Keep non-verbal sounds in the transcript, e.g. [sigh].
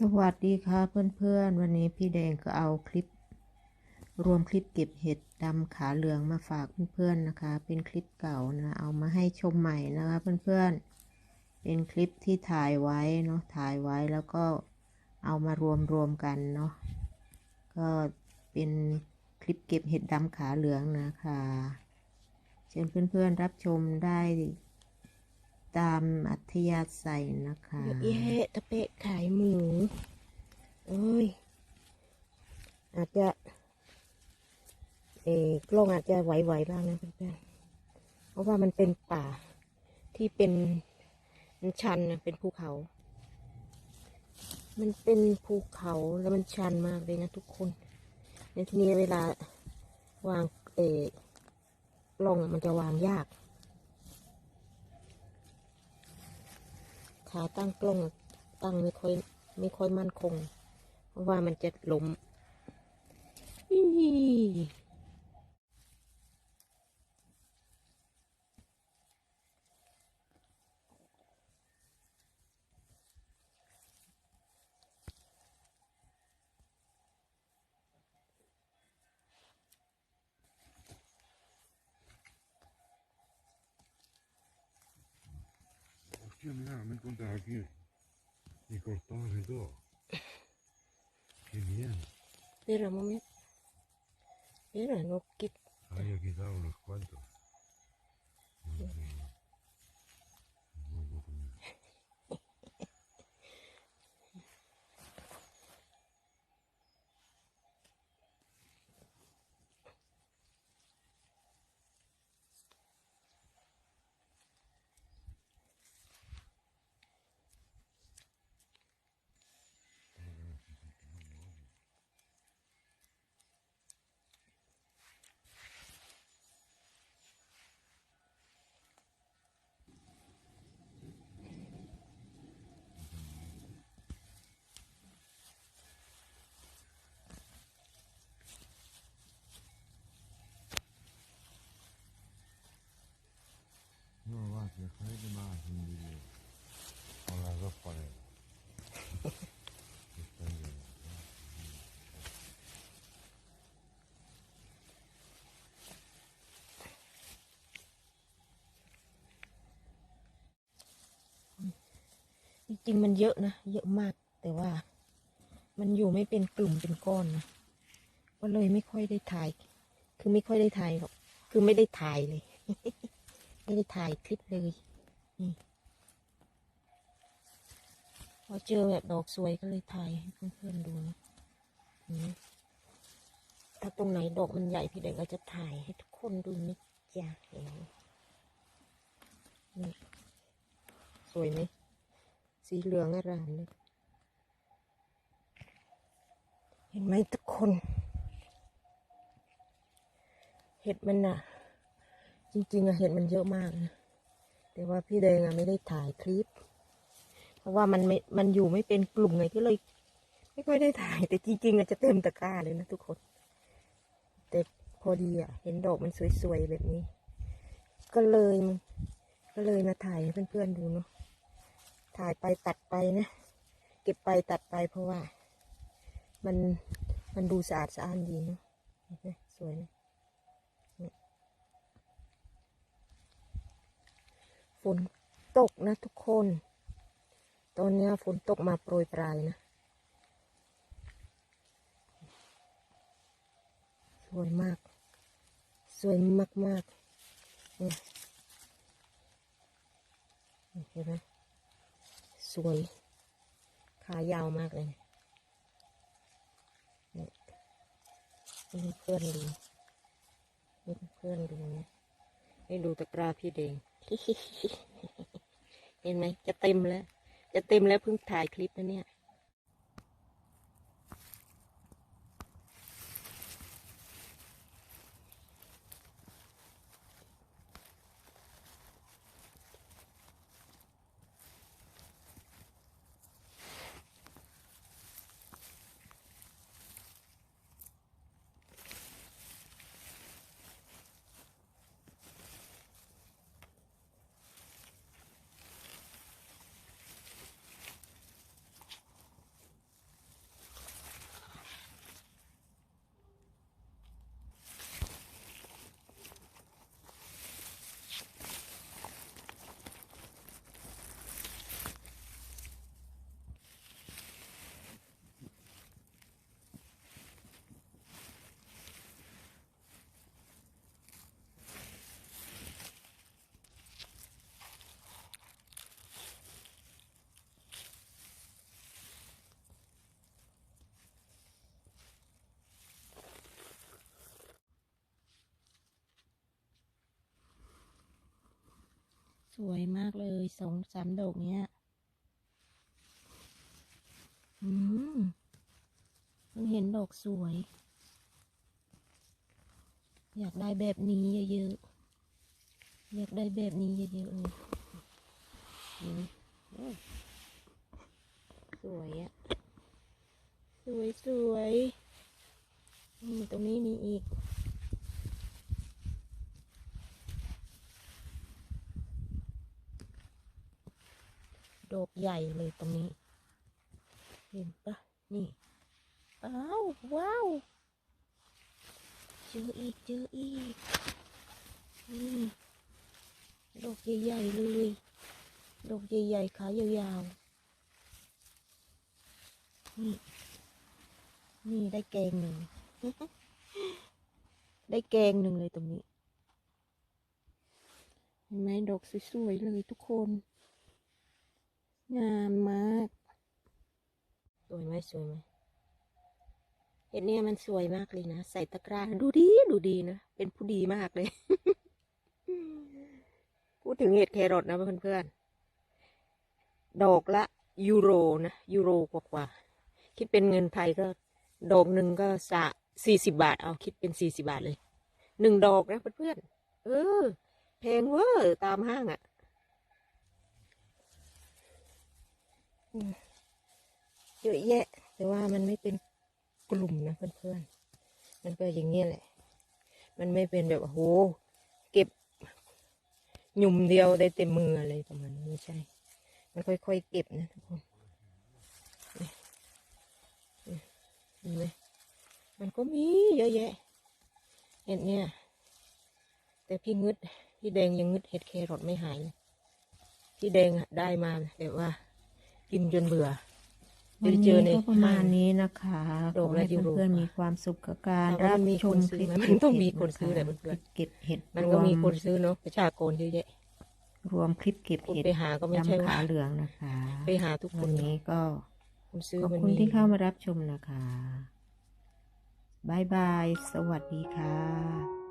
สวัสดีค่ะเพื่อนๆ วันนี้พี่แดงก็เอาคลิป รวมคลิปเก็บเห็ดดำขาเหลืองมาฝากเพื่อนๆนะคะ เป็นคลิปเก่านะเอามาให้ชมใหม่นะคะเพื่อนๆ เป็นคลิปที่ถ่ายไว้เนาะถ่ายไว้แล้วก็เอามารวมรวมกันเนาะก็เป็นคลิปเก็บเห็ดดำขาเหลืองนะคะเชิญเพื่อนๆรับชมได้ตามอัธยาศัยนะคะเยอะแยะตะเปะขายหมู เอ้ย อาจจะ เอกล้องอาจจะไหวๆบ้างนะเพื่อนๆเพราะว่ามันเป็นป่าที่เป็นมันชันนะเป็นภูเขา มันเป็นภูเขาแล้วมันชันมากเลยนะทุกคน ในที่นี้เวลาวางเอกล้องมันจะวางยาก ขาตั้งกล้องตั้งไม่ค่อยไม่ค่อยมั่นคง เพราะว่ามันจะหล้ม Hostia, mira, me he encontrado aquí. Y cortados y todo. [laughs] Qué bien. Un momento. Espera, no quit- Había quitado unos cuantos. Muy bien. No, va, que dejaré más un vídeo con las dos paredes. Está bien. จริงๆมันเยอะนะ เยอะมาก แต่ว่า มันอยู่ไม่เป็นกลุ่มเป็นก้อนนะก็เลยไม่ค่อยได้ถ่าย คือไม่ค่อยได้ถ่ายหรอก คือไม่ได้ถ่ายเลย ไม่ได้ถ่ายคลิปเลยนี่พอเจอแบบดอกสวยก็เลยถ่ายให้เพื่อนๆดูนะถ้าตรงไหนดอกมันใหญ่พี่เด็กก็จะถ่ายให้ทุกคนดูนะจ๊ะเห็นไหมนี่สวยไหมสีเหลืองอร่ามเลยเห็นไหมทุกคน เห็ดมันน่ะ จริงๆอะเห็ดมันเยอะมากนะแต่ว่าพี่แดงอะไม่ได้ถ่ายคลิป เพราะว่ามันไม่มันอยู่ไม่เป็นกลุ่มไงก็เลย ไม่ค่อยได้ถ่าย แต่จริงๆอะจะเต็มตะกร้าเลยนะทุกคน แต่พอดีอะเห็นดอกมันสวยๆแบบนี้ ก็เลย ก็เลยมาถ่ายให้เพื่อนๆดูเนาะถ่ายไปตัดไปนะเก็บไปตัดไปเพราะว่า มันมันดูสะอาดสะอ้านดีเนาะสวยนะเนี่ย ฝนตกนะทุกคน ตอนนี้ฝนตกมาโปรยปลายนะ สวยมาก สวยมากๆเนี่ยเห็นไหมสวย ขายาวมากเลยเนี่เพื่อนดูให้เพื่อนดูนะให้ดูตะกร้าพี่เดง เห็นไหมจะเต็มแล้ว จะเต็มแล้วเพิ่งถ่ายคลิปนะเนี่ย สวยมากเลยสองสามดอกเนี้ย อืมเพิ่งเห็นดอกสวย อยากได้แบบนี้เยอะๆ อยากได้แบบนี้เยอะๆเลยสวยอะสวยสวยนี่ตรงนี้มีอีก ดอกใหญ่เลยตรงนี้ เห็นปะนี่อ้าวว้าวเจออีกเจออีกนี่ดอกใหญ่ๆเลยดอกใหญ่ๆขายาวๆนี่นี่ได้แกงหนึ่งได้แกงหนึ่งเลยตรงนี้เห็นไหมดอกสวยๆเลยทุกคน งามมาก สวยไหมสวยไหมเห็ดเนี่ยมันสวยมากเลยนะ ใส่ตะกร้าดูดีดูดีนะ เป็นผู้ดีมากเลย พูดถึงเห็ดแครอทนะเพื่อนๆ ดอกละยูโรนะยูโรกว่าๆคิดเป็นเงินไทยก็ ดอกหนึ่งก็สะสี่สิบบาท เอาคิดเป็นสี่สิบาทเลย หนึ่งดอกนะเพื่อนๆ เออ แพงเวอร์ตามห้างอะ่ะ เยอะแยะ แต่ว่ามันไม่เป็นกลุ่มนะเพื่อนๆ มันก็อย่างเงี้ยแหละ มันไม่เป็นแบบโอ้โหเก็บหยุ่มเดียวได้เต็มมืออะไรประมาณนี้ไม่ใช่ มันค่อยๆเก็บนะทุกคนเห็นไหมมันก็มีเยอะแยะ เห็ดเนี่ย แต่พี่งึด พี่แดงยังงึดเห็ดแครอทไม่หายเลยพี่แดงได้มาแต่ว่า กินจนเบื่อวันเจนี้อใน ก็ประมาณห้างนี้นะคะดขออกละให้ยูโรเพื่อนๆมีความสุขกับการแต่ว่ารับมันมีชคนมซื้คอลิปไหมมันต้องมีคนซื้อแหละเก็บเพื่อนเก็บเห็ดมันก็มีรวคนซื้อเนาะประชากรเยอะแยะ รวมคลิปเก็บคนเห็ดไปหาก็ไม่ใช่ดำว่า ขาเหลืองนะคะไปหาทุกควันนนี้ก็คนซื้อขอบมันคุณมี ที่เข้ามารับชมนะคะบายบาย สวัสดีค่ะ